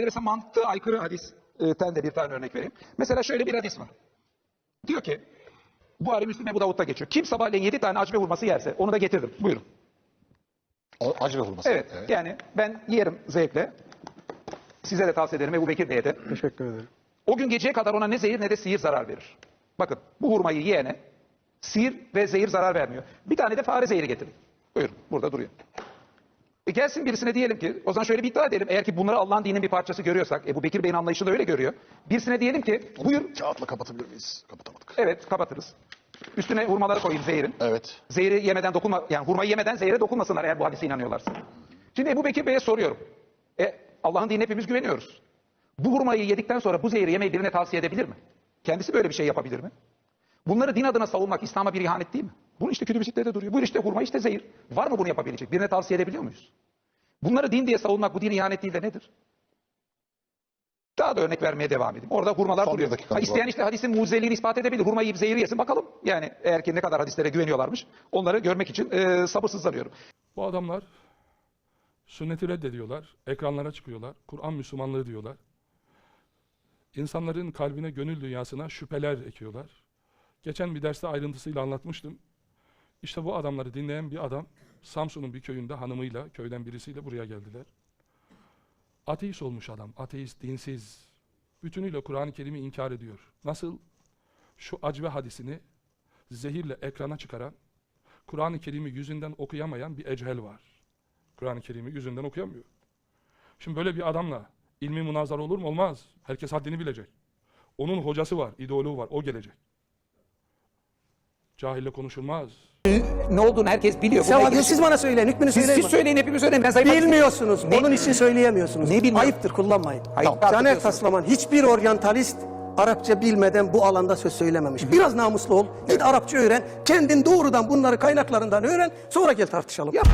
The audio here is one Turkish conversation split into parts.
de mesela mantığa aykırı hadisten de bir tane örnek vereyim. Mesela şöyle bir hadis var. Diyor ki, Buhari Müslim Ebu Davud'da geçiyor. Kim sabahleyin yedi tane acme hurması yerse onu da getirdim. Buyurun. Ve hurması. Evet, yani ben yerim zevkle. Size de tavsiye ederim Ebu Bekir Bey'e de. Teşekkür ederim. O gün geceye kadar ona ne zehir ne de sihir zarar verir. Bakın bu hurmayı yiyene sihir ve zehir zarar vermiyor. Bir tane de fare zehri getirin. Buyurun burada duruyor. E gelsin birisine diyelim ki, o zaman şöyle bir iddia edelim. Eğer ki bunları Allah'ın dininin bir parçası görüyorsak, Ebu Bekir Bey'in anlayışı da öyle görüyor. Birisine diyelim ki, buyur, Kağıtla kapatabilir miyiz? Kapatamadık. evet kapatırız. Üstüne hurmaları koyayım zehirin. Evet. Zehri yemeden dokunma, yani hurmayı yemeden zehre dokunmasınlar eğer bu hadise inanıyorlarsa. Şimdi Ebu Bekir Bey'e soruyorum. E, Allah'ın dinine hepimiz güveniyoruz. Bu hurmayı yedikten sonra bu zehri yemeyi birine tavsiye edebilir mi? Kendisi böyle bir şey yapabilir mi? Bunları din adına savunmak İslam'a bir ihanet değil mi? Bunun işte kütüb-i duruyor. Bu işte hurma işte zehir. Var mı bunu yapabilecek? Birine tavsiye edebiliyor muyuz? Bunları din diye savunmak bu din ihanet değil de nedir? Daha da örnek vermeye devam edeyim. Orada hurmalar Son bir duruyor. Ha, isteyen var. işte hadisin mucizeliğini ispat edebilir. Hurmayı yiyip zehri yesin bakalım. Yani eğer ki ne kadar hadislere güveniyorlarmış. Onları görmek için e, sabırsızlanıyorum. Bu adamlar sünneti reddediyorlar, ekranlara çıkıyorlar, Kur'an Müslümanlığı diyorlar. İnsanların kalbine, gönül dünyasına şüpheler ekiyorlar. Geçen bir derste ayrıntısıyla anlatmıştım. İşte bu adamları dinleyen bir adam Samsun'un bir köyünde hanımıyla, köyden birisiyle buraya geldiler. Ateist olmuş adam, ateist, dinsiz. Bütünüyle Kur'an-ı Kerim'i inkar ediyor. Nasıl? Şu acve hadisini zehirle ekrana çıkaran, Kur'an-ı Kerim'i yüzünden okuyamayan bir ecel var. Kur'an-ı Kerim'i yüzünden okuyamıyor. Şimdi böyle bir adamla ilmi münazara olur mu? Olmaz. Herkes haddini bilecek. Onun hocası var, idolü var, o gelecek. Cahille konuşulmaz. Ne olduğunu herkes biliyor. Sen ilgili- siz bana söyleyin, hükmünü siz, söyleyin. siz söyleyin hepimiz söyleyin. Ben zayıf Bilmiyorsunuz. Ne? Onun için söyleyemiyorsunuz. Ne bilmiyorum? Ayıptır kullanmayın. Hayır, Caner tartışıyorsunuz. Taslaman hiçbir oryantalist Arapça bilmeden bu alanda söz söylememiş. Biraz namuslu ol. Git Arapça öğren. Kendin doğrudan bunları kaynaklarından öğren. Sonra gel tartışalım. Yap.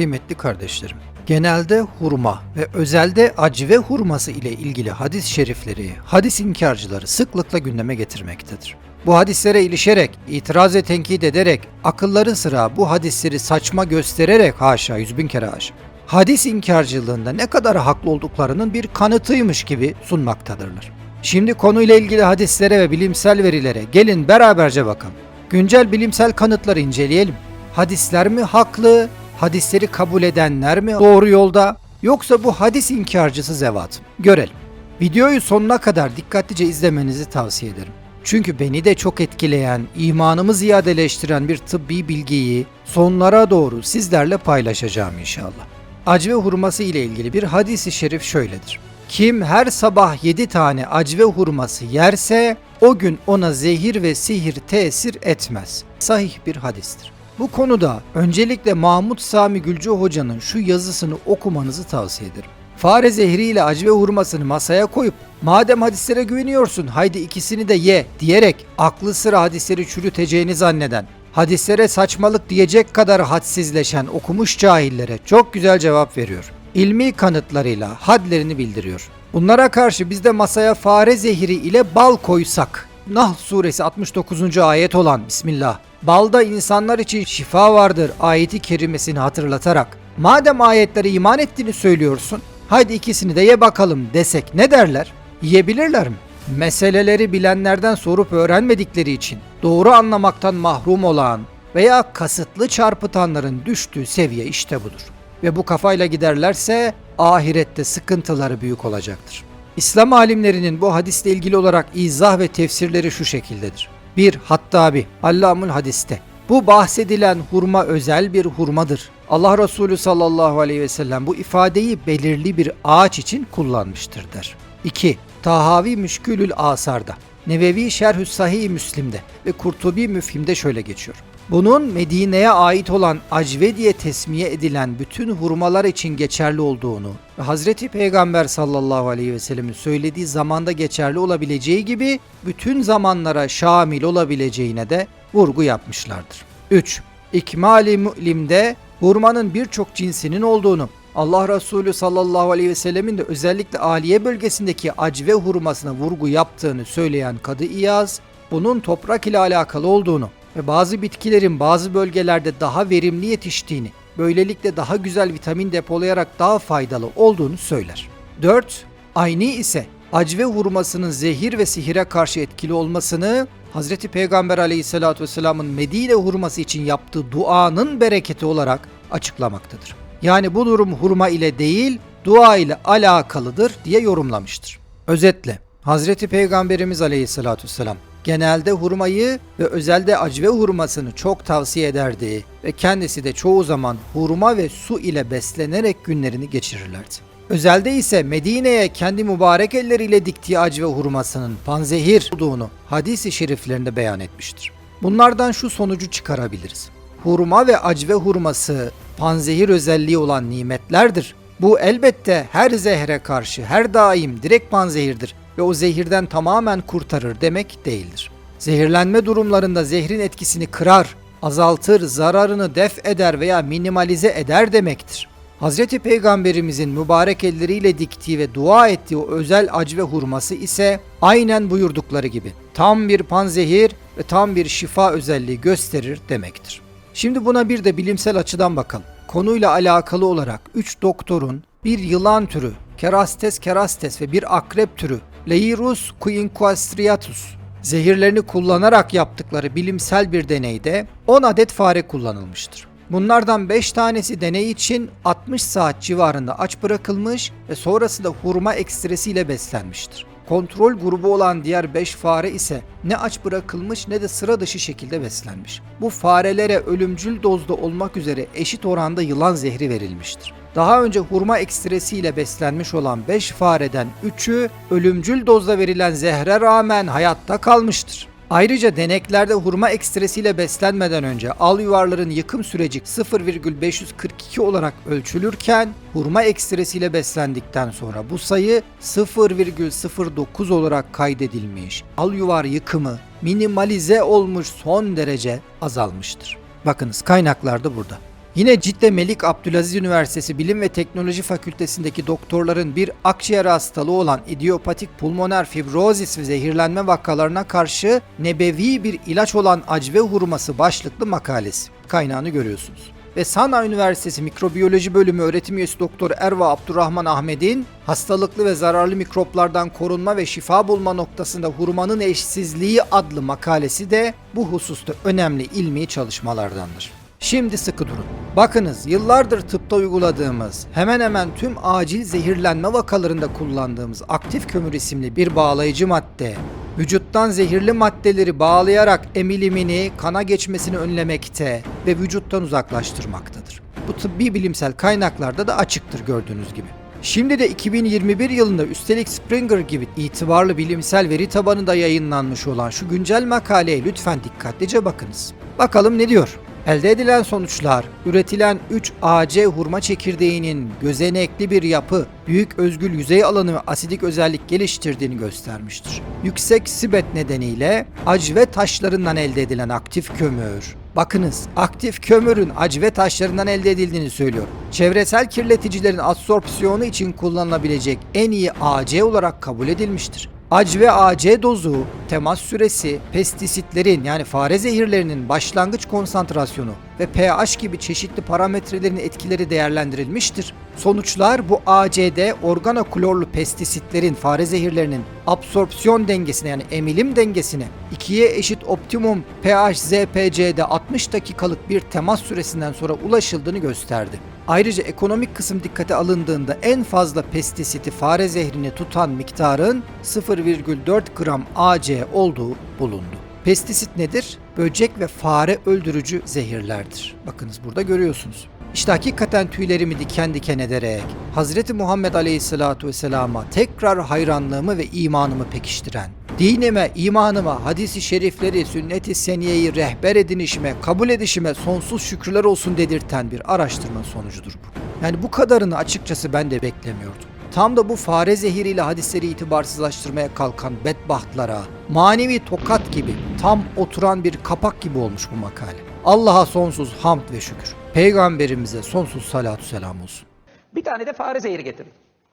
Kıymetli kardeşlerim, genelde hurma ve özelde acve hurması ile ilgili hadis-i şerifleri, hadis inkarcıları sıklıkla gündeme getirmektedir. Bu hadislere ilişerek, itiraz ve tenkit ederek, akılları sıra bu hadisleri saçma göstererek haşa yüz bin kere haşa, hadis inkarcılığında ne kadar haklı olduklarının bir kanıtıymış gibi sunmaktadırlar. Şimdi konuyla ilgili hadislere ve bilimsel verilere gelin beraberce bakalım. Güncel bilimsel kanıtları inceleyelim. Hadisler mi haklı, hadisleri kabul edenler mi doğru yolda yoksa bu hadis inkarcısı zevat mı? Görelim. Videoyu sonuna kadar dikkatlice izlemenizi tavsiye ederim. Çünkü beni de çok etkileyen, imanımı ziyadeleştiren bir tıbbi bilgiyi sonlara doğru sizlerle paylaşacağım inşallah. Acve hurması ile ilgili bir hadisi şerif şöyledir. Kim her sabah 7 tane acve hurması yerse o gün ona zehir ve sihir tesir etmez. Sahih bir hadistir. Bu konuda öncelikle Mahmut Sami Gülcü Hoca'nın şu yazısını okumanızı tavsiye ederim. Fare zehriyle acve hurmasını masaya koyup madem hadislere güveniyorsun haydi ikisini de ye diyerek aklı sıra hadisleri çürüteceğini zanneden, hadislere saçmalık diyecek kadar hadsizleşen okumuş cahillere çok güzel cevap veriyor. İlmi kanıtlarıyla hadlerini bildiriyor. Bunlara karşı biz de masaya fare zehri ile bal koysak Nahl suresi 69. ayet olan Bismillah. Balda insanlar için şifa vardır ayeti kerimesini hatırlatarak. Madem ayetlere iman ettiğini söylüyorsun, haydi ikisini de ye bakalım desek ne derler? Yiyebilirler mi? Meseleleri bilenlerden sorup öğrenmedikleri için doğru anlamaktan mahrum olan veya kasıtlı çarpıtanların düştüğü seviye işte budur. Ve bu kafayla giderlerse ahirette sıkıntıları büyük olacaktır. İslam alimlerinin bu hadisle ilgili olarak izah ve tefsirleri şu şekildedir. 1. Hattabi, Allamul Hadiste. Bu bahsedilen hurma özel bir hurmadır. Allah Resulü sallallahu aleyhi ve sellem bu ifadeyi belirli bir ağaç için kullanmıştır der. 2. Tahavi Müşkülül Asar'da. Nevevi Şerhü Sahih Müslim'de ve Kurtubi Müfhim'de şöyle geçiyor. Bunun Medine'ye ait olan acve diye tesmiye edilen bütün hurmalar için geçerli olduğunu ve Hazreti Peygamber sallallahu aleyhi ve sellemin söylediği zamanda geçerli olabileceği gibi bütün zamanlara şamil olabileceğine de vurgu yapmışlardır. 3. İkmali Mü'lim'de hurmanın birçok cinsinin olduğunu, Allah Resulü sallallahu aleyhi ve sellemin de özellikle Aliye bölgesindeki acve hurmasına vurgu yaptığını söyleyen Kadı İyaz, bunun toprak ile alakalı olduğunu, ve bazı bitkilerin bazı bölgelerde daha verimli yetiştiğini, böylelikle daha güzel vitamin depolayarak daha faydalı olduğunu söyler. 4. Ayni ise acve hurmasının zehir ve sihire karşı etkili olmasını Hazreti Peygamber aleyhissalatü vesselamın Medine hurması için yaptığı duanın bereketi olarak açıklamaktadır. Yani bu durum hurma ile değil, dua ile alakalıdır diye yorumlamıştır. Özetle Hazreti Peygamberimiz aleyhissalatü vesselam genelde hurmayı ve özelde acve hurmasını çok tavsiye ederdi ve kendisi de çoğu zaman hurma ve su ile beslenerek günlerini geçirirlerdi. Özelde ise Medine'ye kendi mübarek elleriyle diktiği acve hurmasının panzehir olduğunu hadis-i şeriflerinde beyan etmiştir. Bunlardan şu sonucu çıkarabiliriz. Hurma ve acve hurması panzehir özelliği olan nimetlerdir. Bu elbette her zehre karşı her daim direkt panzehirdir ve o zehirden tamamen kurtarır demek değildir. Zehirlenme durumlarında zehrin etkisini kırar, azaltır, zararını def eder veya minimalize eder demektir. Hz. Peygamberimizin mübarek elleriyle diktiği ve dua ettiği o özel acve hurması ise aynen buyurdukları gibi tam bir panzehir ve tam bir şifa özelliği gösterir demektir. Şimdi buna bir de bilimsel açıdan bakalım. Konuyla alakalı olarak 3 doktorun bir yılan türü, Kerastes kerastes ve bir akrep türü, Leirus quinquastriatus zehirlerini kullanarak yaptıkları bilimsel bir deneyde 10 adet fare kullanılmıştır. Bunlardan 5 tanesi deney için 60 saat civarında aç bırakılmış ve sonrasında hurma ekstresiyle beslenmiştir. Kontrol grubu olan diğer 5 fare ise ne aç bırakılmış ne de sıra dışı şekilde beslenmiş. Bu farelere ölümcül dozda olmak üzere eşit oranda yılan zehri verilmiştir. Daha önce hurma ekstresiyle beslenmiş olan 5 fareden 3'ü ölümcül dozda verilen zehre rağmen hayatta kalmıştır. Ayrıca deneklerde hurma ekstresiyle beslenmeden önce al yuvarların yıkım süreci 0,542 olarak ölçülürken hurma ekstresiyle beslendikten sonra bu sayı 0,09 olarak kaydedilmiş. Al yuvar yıkımı minimalize olmuş son derece azalmıştır. Bakınız kaynaklar da burada. Yine Cidde Melik Abdülaziz Üniversitesi Bilim ve Teknoloji Fakültesindeki doktorların bir akciğer hastalığı olan idiopatik pulmoner fibrozis ve zehirlenme vakalarına karşı nebevi bir ilaç olan acve hurması başlıklı makalesi. Kaynağını görüyorsunuz. Ve Sana Üniversitesi Mikrobiyoloji Bölümü öğretim üyesi Doktor Erva Abdurrahman Ahmet'in hastalıklı ve zararlı mikroplardan korunma ve şifa bulma noktasında hurmanın eşsizliği adlı makalesi de bu hususta önemli ilmi çalışmalardandır. Şimdi sıkı durun. Bakınız yıllardır tıpta uyguladığımız hemen hemen tüm acil zehirlenme vakalarında kullandığımız aktif kömür isimli bir bağlayıcı madde vücuttan zehirli maddeleri bağlayarak emilimini, kana geçmesini önlemekte ve vücuttan uzaklaştırmaktadır. Bu tıbbi bilimsel kaynaklarda da açıktır gördüğünüz gibi. Şimdi de 2021 yılında üstelik Springer gibi itibarlı bilimsel veri tabanında yayınlanmış olan şu güncel makaleye lütfen dikkatlice bakınız. Bakalım ne diyor? Elde edilen sonuçlar, üretilen 3 AC hurma çekirdeğinin gözenekli bir yapı, büyük özgül yüzey alanı ve asidik özellik geliştirdiğini göstermiştir. Yüksek sibet nedeniyle acve taşlarından elde edilen aktif kömür, Bakınız aktif kömürün acve taşlarından elde edildiğini söylüyor. Çevresel kirleticilerin adsorpsiyonu için kullanılabilecek en iyi AC olarak kabul edilmiştir. Ac ve AC dozu, temas süresi, pestisitlerin yani fare zehirlerinin başlangıç konsantrasyonu ve pH gibi çeşitli parametrelerin etkileri değerlendirilmiştir. Sonuçlar bu AC'de organoklorlu pestisitlerin fare zehirlerinin absorpsiyon dengesine yani emilim dengesine 2'ye eşit optimum pH ZPC'de 60 dakikalık bir temas süresinden sonra ulaşıldığını gösterdi. Ayrıca ekonomik kısım dikkate alındığında en fazla pestisiti fare zehrini tutan miktarın 0,4 gram AC olduğu bulundu. Pestisit nedir? Böcek ve fare öldürücü zehirlerdir. Bakınız burada görüyorsunuz. İşte hakikaten tüylerimi diken diken ederek Hazreti Muhammed Aleyhisselatu Vesselam'a tekrar hayranlığımı ve imanımı pekiştiren, dinime, imanıma, hadisi şerifleri, sünnet-i seniyeyi rehber edinişime, kabul edişime sonsuz şükürler olsun dedirten bir araştırma sonucudur bu. Yani bu kadarını açıkçası ben de beklemiyordum. Tam da bu fare zehiriyle hadisleri itibarsızlaştırmaya kalkan bedbahtlara manevi tokat gibi tam oturan bir kapak gibi olmuş bu makale. Allah'a sonsuz hamd ve şükür. Peygamberimize sonsuz salatu selam olsun. Bir tane de fare zehri getirin.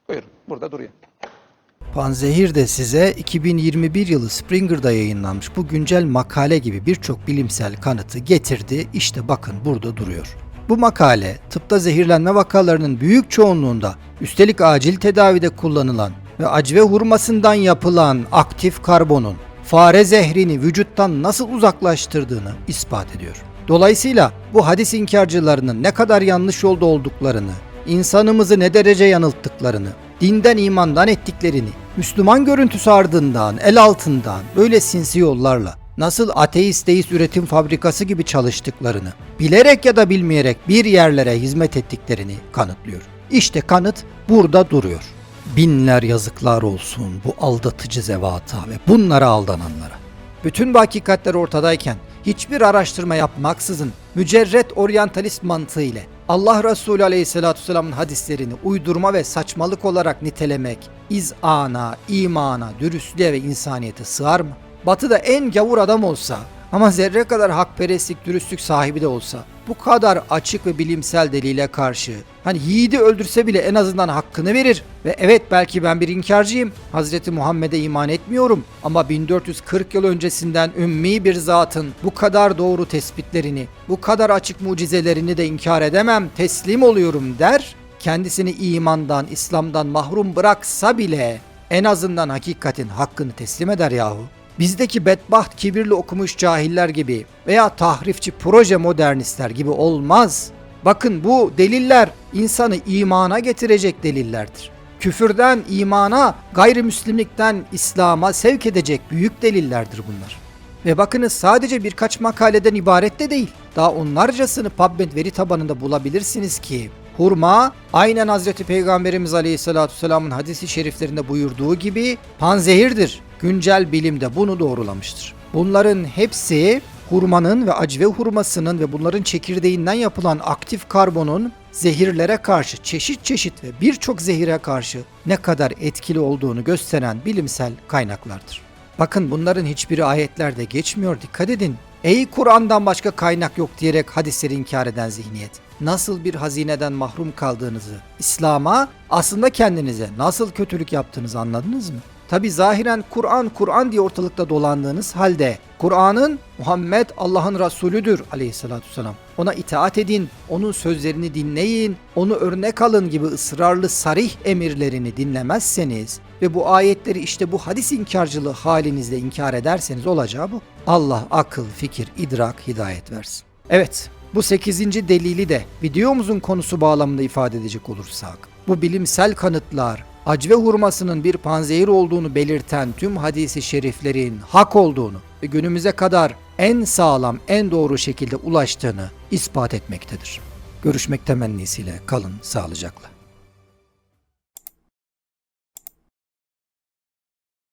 Buyurun burada duruyor. Panzehir de size 2021 yılı Springer'da yayınlanmış bu güncel makale gibi birçok bilimsel kanıtı getirdi. İşte bakın burada duruyor. Bu makale tıpta zehirlenme vakalarının büyük çoğunluğunda üstelik acil tedavide kullanılan ve acve hurmasından yapılan aktif karbonun fare zehrini vücuttan nasıl uzaklaştırdığını ispat ediyor. Dolayısıyla bu hadis inkarcılarının ne kadar yanlış yolda olduklarını, insanımızı ne derece yanılttıklarını, dinden imandan ettiklerini, Müslüman görüntüsü ardından, el altından böyle sinsi yollarla nasıl ateist deist üretim fabrikası gibi çalıştıklarını, bilerek ya da bilmeyerek bir yerlere hizmet ettiklerini kanıtlıyor. İşte kanıt burada duruyor. Binler yazıklar olsun bu aldatıcı zevata ve bunlara aldananlara. Bütün bu hakikatler ortadayken hiçbir araştırma yapmaksızın mücerret oryantalist mantığı ile Allah Resulü Aleyhisselatü Vesselam'ın hadislerini uydurma ve saçmalık olarak nitelemek izana, imana, dürüstlüğe ve insaniyete sığar mı? Batı'da en gavur adam olsa ama zerre kadar hakperestlik, dürüstlük sahibi de olsa bu kadar açık ve bilimsel delile karşı hani yiğidi öldürse bile en azından hakkını verir ve evet belki ben bir inkarcıyım Hazreti Muhammed'e iman etmiyorum ama 1440 yıl öncesinden ümmi bir zatın bu kadar doğru tespitlerini bu kadar açık mucizelerini de inkar edemem teslim oluyorum der kendisini imandan İslam'dan mahrum bıraksa bile en azından hakikatin hakkını teslim eder yahu. Bizdeki bedbaht kibirli okumuş cahiller gibi veya tahrifçi proje modernistler gibi olmaz. Bakın bu deliller insanı imana getirecek delillerdir. Küfürden imana, gayrimüslimlikten İslam'a sevk edecek büyük delillerdir bunlar. Ve bakınız sadece birkaç makaleden ibaret de değil. Daha onlarcasını PubMed veri tabanında bulabilirsiniz ki hurma aynen Hazreti Peygamberimiz Aleyhisselatü Vesselam'ın hadisi şeriflerinde buyurduğu gibi panzehirdir. Güncel bilim de bunu doğrulamıştır. Bunların hepsi hurmanın ve acve hurmasının ve bunların çekirdeğinden yapılan aktif karbonun zehirlere karşı çeşit çeşit ve birçok zehire karşı ne kadar etkili olduğunu gösteren bilimsel kaynaklardır. Bakın bunların hiçbiri ayetlerde geçmiyor dikkat edin. Ey Kur'an'dan başka kaynak yok diyerek hadisleri inkar eden zihniyet. Nasıl bir hazineden mahrum kaldığınızı, İslam'a aslında kendinize nasıl kötülük yaptığınızı anladınız mı? Tabi zahiren Kur'an Kur'an diye ortalıkta dolandığınız halde Kur'an'ın Muhammed Allah'ın Resulüdür aleyhissalatü vesselam. Ona itaat edin, onun sözlerini dinleyin, onu örnek alın gibi ısrarlı sarih emirlerini dinlemezseniz ve bu ayetleri işte bu hadis inkarcılığı halinizde inkar ederseniz olacağı bu. Allah akıl, fikir, idrak, hidayet versin. Evet, bu 8. delili de videomuzun konusu bağlamında ifade edecek olursak, bu bilimsel kanıtlar, acve hurmasının bir panzehir olduğunu belirten tüm hadisi şeriflerin hak olduğunu ve günümüze kadar en sağlam, en doğru şekilde ulaştığını ispat etmektedir. Görüşmek temennisiyle kalın sağlıcakla.